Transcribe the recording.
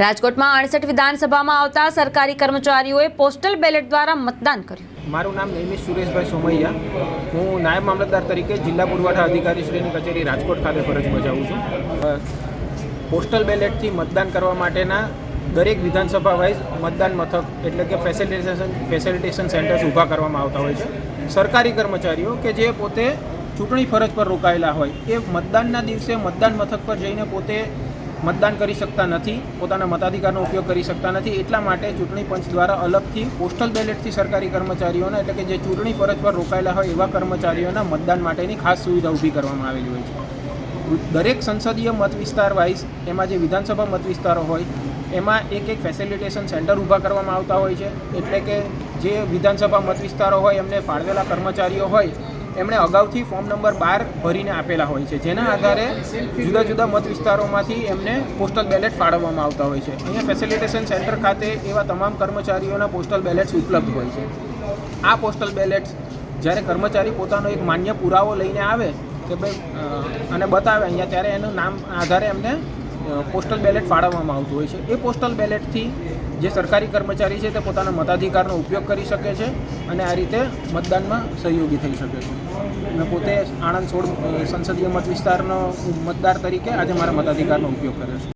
રાજકોટમાં અડસઠ વિધાનસભામાં આવતા સરકારી કર્મચારીઓએ પોસ્ટલ બેલેટ દ્વારા મતદાન કર્યું. મારું નામ નૈમિત સુરેશભાઈ સોમૈયા. હું નાયબ મામલતદાર તરીકે જિલ્લા પુરવઠા અધિકારી શ્રીની કચેરી રાજકોટ ખાતે ફરજ બજાવું છું. પોસ્ટલ બેલેટથી મતદાન કરવા માટેના દરેક વિધાનસભા વાઇઝ મતદાન મથક એટલે કે ફેસિલિટેશન ફેસિલિટેશન સેન્ટર્સ ઊભા કરવામાં આવતા હોય છે. સરકારી કર્મચારીઓ કે જે પોતે ચૂંટણી ફરજ પર રોકાયેલા હોય, એ મતદાનના દિવસે મતદાન મથક પર જઈને પોતે મતદાન કરી શકતા નથી, પોતાના મતાધિકારનો ઉપયોગ કરી શકતા નથી. એટલા માટે ચૂંટણી પંચ દ્વારા અલગથી પોસ્ટલ બેલેટથી સરકારી કર્મચારીઓને એટલે કે જે ચૂંટણી ફરજ પર રોકાયેલા હોય એવા કર્મચારીઓના મતદાન માટેની ખાસ સુવિધા ઊભી કરવામાં આવેલી હોય છે. દરેક સંસદીય મત વિસ્તાર વાઇઝ એમાં જે વિધાનસભા મત વિસ્તારો હોય, એમાં એક એક ફેસિલિટેશન સેન્ટર ઊભા કરવામાં આવતા હોય છે. એટલે કે જે વિધાનસભા મત વિસ્તારો હોય, એમને ફાળવેલા કર્મચારીઓ હોય એમણે અગાઉથી ફોર્મ નંબર બાર ભરીને આપેલા હોય છે. જેના આધારે જુદા જુદા મત વિસ્તારોમાંથી એમને પોસ્ટલ બેલેટ ફાળવવામાં આવતા હોય છે. અહીંયા ફેસિલિટેશન સેન્ટર ખાતે એવા તમામ કર્મચારીઓના પોસ્ટલ બેલેટ્સ ઉપલબ્ધ હોય છે. આ પોસ્ટલ બેલેટ્સ જ્યારે કર્મચારી પોતાનો એક માન્ય પુરાવો લઈને આવે કે ભાઈ અને બતાવે અહીંયા, ત્યારે એનું નામ આધારે એમને પોસ્ટલ બેલેટ ફાળવવામાં આવતું હોય છે. એ પોસ્ટલ બેલેટથી જે સરકારી કર્મચારી છે તે પોતાના મતાધિકારનો ઉપયોગ કરી શકે છે અને આ રીતે મતદાનમાં સહયોગી થઈ શકે છે. મેં પોતે આણંદ સોળ સંસદીય મત વિસ્તારનો મતદાર તરીકે આજે મારા મતાધિકારનો ઉપયોગ કર્યો છે.